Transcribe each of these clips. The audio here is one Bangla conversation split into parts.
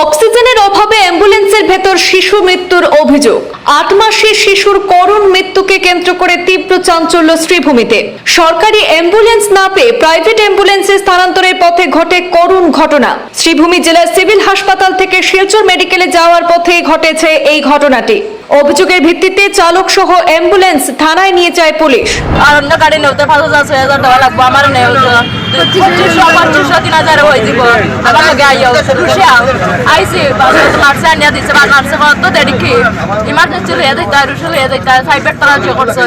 অক্সিজেনের অভাবে অ্যাম্বুলেন্সের ভেতর শিশু মৃত্যুর অভিযোগ। আট মাসে শিশুর করুণ মৃত্যুকে কেন্দ্র করে তীব্র চাঞ্চল্য শ্রীভূমিতে। সরকারি অ্যাম্বুলেন্স না পেয়ে প্রাইভেট অ্যাম্বুলেন্সে স্থানান্তরের পথে ঘটে করুণ ঘটনা। শ্রীভূমি জেলার সিভিল হাসপাতাল থেকে শিলচর মেডিকেলে যাওয়ার পথে ঘটেছে এই ঘটনাটি। অভিযোগের ভিত্তিতে চালক সহ অ্যাম্বুলেন্স থানায় নিয়ে যায় পুলিশ। আর অন্য গাড়ি নেওতে পাঁচ হাজার ছয় হাজার টাকা লাগবো আমার নেও পঁচিশশো পঁচিশশো তিন হাজার হয়ে দিব আমার লগে আইও খুশি আও। আইসি মার্সে আনিয়া দিছে বা মার্সে কত দেরিকি ইমার্জেন্সি লইয়া দিতা রুশে লইয়া দিতা সাইবের তারা জিও করছে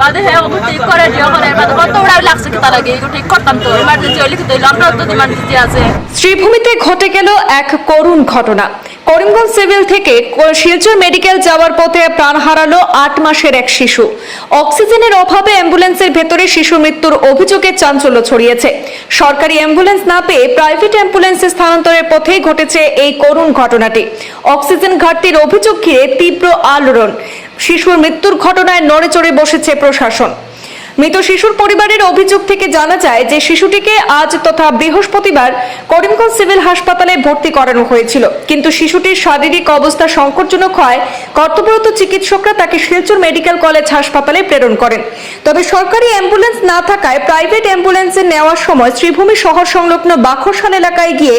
বাদে ওগুলো ঠিক করে জিও করে বাদে কত উড়াই লাগছে কি তারা এগুলো ঠিক করতাম তো ইমার্জেন্সি হইলে কি দিল আমরা তো ইমার্জেন্সি আছে। শ্রীভূমিতে ঘটে গেল এক করুণ ঘটনা। করিমগঞ্জ সিভিল থেকে শিলচর মেডিকেল যাওয়ার পথে প্রাণ হারালো আট মাসের এক শিশু। অক্সিজেনের অভাবে অ্যাম্বুলেন্সের ভেতরে শিশু মৃত্যুর অভিযোগে চাঞ্চল্য ছড়িয়েছে। সরকারি অ্যাম্বুলেন্স না পেয়ে প্রাইভেট অ্যাম্বুলেন্সে স্থানান্তরের পথেই ঘটেছে এই করুণ ঘটনাটি। অক্সিজেন ঘাটতির অভিযোগ ঘিরে তীব্র আলোড়ন। শিশুর মৃত্যুর ঘটনায় নড়ে চড়ে বসেছে প্রশাসন। মৃত শিশুর পরিবারের অভিযোগ থেকে জানা যায় যে শিশুটিকে আজ তথা বৃহস্পতিবার করিমগঞ্জ সিভিল হাসপাতালে ভর্তি করানো হয়েছিল। কিন্তু শিশুটির শারীরিক অবস্থা সংকটজনক হয় কর্তব্যরত চিকিৎসকরা তাকে শিলচর মেডিকেল কলেজ হাসপাতালে প্রেরণ করেন। তবে সরকারি অ্যাম্বুলেন্স না থাকায় প্রাইভেট অ্যাম্বুলেন্সে নেওয়ার সময় শ্রীভূমি শহর সংলগ্ন বাখরসান এলাকায় গিয়ে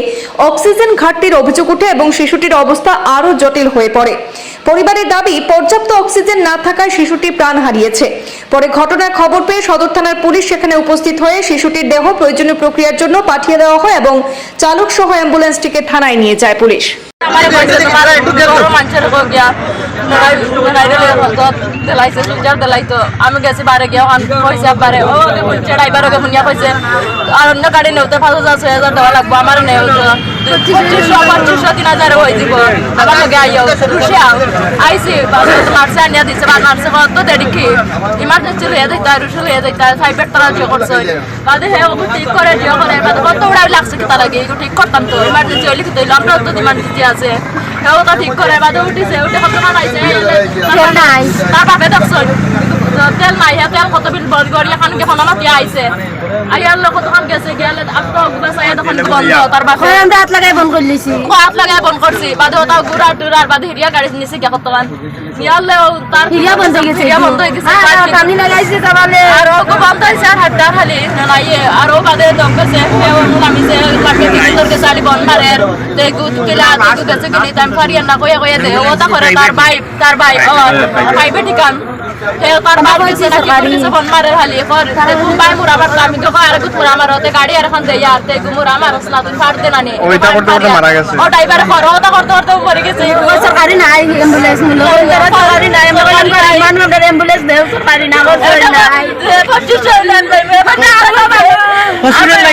অক্সিজেন ঘাটতির অভিযোগ ওঠে এবং শিশুটির অবস্থা আরও জটিল হয়ে পড়ে। পরিবারের দাবি, পর্যাপ্ত অক্সিজেন না থাকায় শিশুটি প্রাণ হারিয়েছে। পরে ঘটনার খবর পেয়ে সদর থানার পুলিশ সেখানে উপস্থিত হয়ে শিশুটির দেহ প্রয়োজনীয় প্রক্রিয়ার জন্য পাঠিয়ে দেওয়া হয় এবং চালক সহ অ্যাম্বুলেন্সটিকে থানায় নিয়ে যায় পুলিশ। দেলাইছে গাড়ি নেওতে পাঁচ হাজার, ছয় হাজার টাকা লাগবো আমার নেও আমার ওগুলো ঠিক করে জিও করে বাদে কত উড়াই লাগছে ঠিক করতাম তো ইমার্জেন্সি আমরা উঠিছে উঠে কত মান আইছে তার তেল নাই হে তেল কত বিল বল করি এখন কে ফোন মাতি আইছে আইয়ার লোক কতক্ষণ গেছে গেলে আপনার গুবাসা তখন বন্ধ তার বাপে। আমরা হাত লাগাই বন্ধ করে লিছি হাত লাগাই বন্ধ করছি বাদে ওটা গুড়ার টুরার বাদে হিরিয়া গাড়ি নিছে গিয়া কতক্ষণ নিয়ালে তার হিরিয়া বন্ধ হয়ে গেছে। হিরিয়া বন্ধ হয়ে গেছে পানি লাগাইছে তাহলে। আর ও বন্ধ হয়েছে আর হাতটা খালি নাইয়ে আর ও বাদে দম গেছে নামিছে লাগে দিকে গেছে আলি বন মারে দেখু কিলা দেখু গেছে কিনি টাইম ফারিয়া না কইয়া কইয়া দে ও তা করে তার ভাই তার ভাই ও ভাই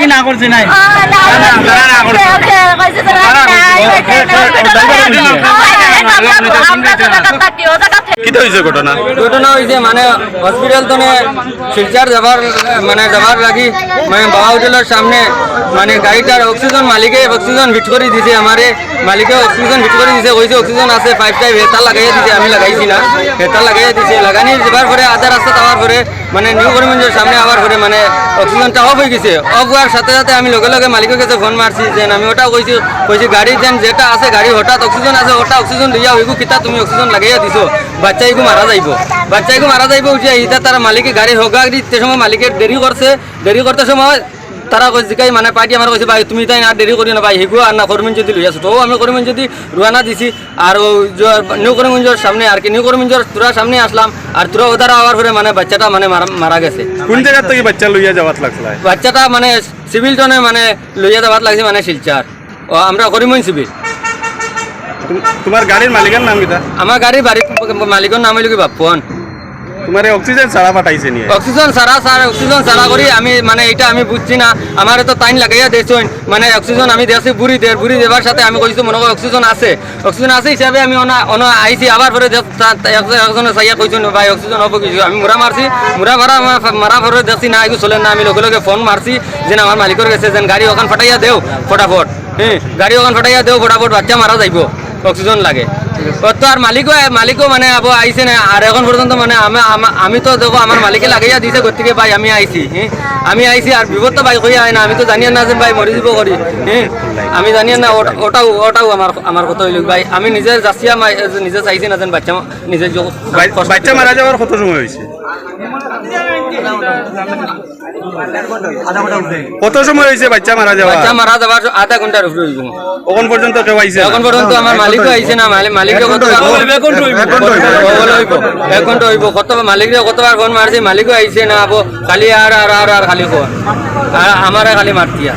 না করেছে নাই না করছে নাই কি হয়েছে ঘটনা? ঘটনা হয়েছে মানে হসপিটাল তো শিলচার যাবার মানে যাবার লাগি মানে বাবা হোটেলের সামনে মানে গাড়িটার অক্সিজেন মালিকে অক্সিজেন ভিট করে দিছে আমারে। মালিকে অক্সিজেন ভিট করে দিছে কইছে অক্সিজেন আছে ফাইভ টাইপ হেতা লাগাইয়া দিছে আমি লাগাইছি না। হেতা লাগাইয়া দিছে লাগানি যাবার পরে আধা রাস্তা যাওয়ার পরে মানে নিউ করিমগঞ্জের সামনে আবার পরে মানে অক্সিজেনটা অফ হয়ে গেছে। অফ হওয়ার সাথে সাথে আমি লগে লগে মালিকের কাছে ফোন মারছি যে আমি ওটা কইছি কইছি গাড়ি যেন যেটা আছে গাড়ি হঠাৎ অক্সিজেন আছে ওটা অক্সিজেন লইয়া হইগু কিতা তুমি অক্সিজেন লাগাইয়া দিছো বাচ্চা এগু মারা যাইব। বাচ্চা এগু মারা যাইব উঠে ইটা তারা মালিকে গাড়ি হোগা দিতে সময় মালিকের দেরি করছে দেরি করতে সময় তারা কইছে জিকাই মানে পার্টি আমার কইছে ভাই তুমি তাই না দেরি করি না ভাই হিগু আর না কর্মীন যদি লই আসো তো আমি কর্মীন যদি রুয়ানা দিছি আর নিউ করিমগঞ্জের সামনে আর কি নিউ করিমগঞ্জের তোরা সামনে আসলাম আর তোরা ওদারা আবার পরে মানে বাচ্চাটা মানে মারা- গেছে। কোন জায়গা থেকে বাচ্চা লইয়া যাওয়াত লাগছিল বাচ্চাটা মানে সিভিল টনে মানে লইয়া যাবার লাগছে মানে শিলচার ও আমরা করিমগঞ্জ সিভিল তোমার গাড়ির মালিকের নাম কিটা আমার গাড়ির বাড়ির মালিকের নাম হইল কি বাপ্পন তোমার অক্সিজেন ছাড়া পাঠাইছে নিয়ে। অক্সিজেন সারা সার অক্সিজেন সারা করি আমি মানে এটা আমি বুঝছি না। আমার তো টাইম লাগাইয়া দিয়েছেন মানে অক্সিজেন আমি দিয়েছি বুড়ি দে বুড়ি দেবার সাথে আমি কইছি মনে করি অক্সিজেন আছে। অক্সিজেন আছে হিসাবে আমি অনা অনা আইছি আবার পরে একজন- চাইয়া কইছেন ভাই অক্সিজেন হব কিছু আমি মুরা মারছি মুরা মারা মারা পরে দেখছি না এগুলো চলে না আমি লগে লগে ফোন মারছি যে আমার মালিকের গেছে যেন গাড়ি ওখান ফাটাইয়া দেও ফটাফট। হ্যাঁ গাড়ি ওখান ফাটাইয়া দেও ফটাফট বাচ্চা মারা যাইব। অক্সিজেন লাগে। তো আর মালিকও মালিকও মানে আবো আইছে না। আর এখন পর্যন্ত মানে আমি তো দেখো আমার মালিকে লাগাইয়া দিছে গতিকে ভাই আমি আইছি হ্যাঁ আমি আইছি আর বিপদ তো ভাই কইয়া না। আমি তো জানিয়ে না যে ভাই মরি যাব করি হ্যাঁ আমি জানিয়ে না ওটাও ওটাও আমার আমার কথা হইল ভাই, আমি নিজে যাচ্ছিয়া নিজে চাইছি না যেন বাচ্চা নিজে বাচ্চা মারা যাওয়ার কত সময় হয়েছে কত সময় হয়েছে? বাচ্চা মারা যাওয়া বাচ্চা মারা যাওয়ার আধা ঘণ্টার উপরে হইব কখন পর্যন্ত কেউ আইছে? না? এখন পর্যন্ত আমার মালিকও আইছে না মালিক ঘণ্টা হইব এক ঘণ্টা হইব কত মালিকরে কতবার ফোন মারছে? মালিকও আইছে না আবো খালি আর আর আর আর খালি ফোন। আর আমারে খালি মারতিয়া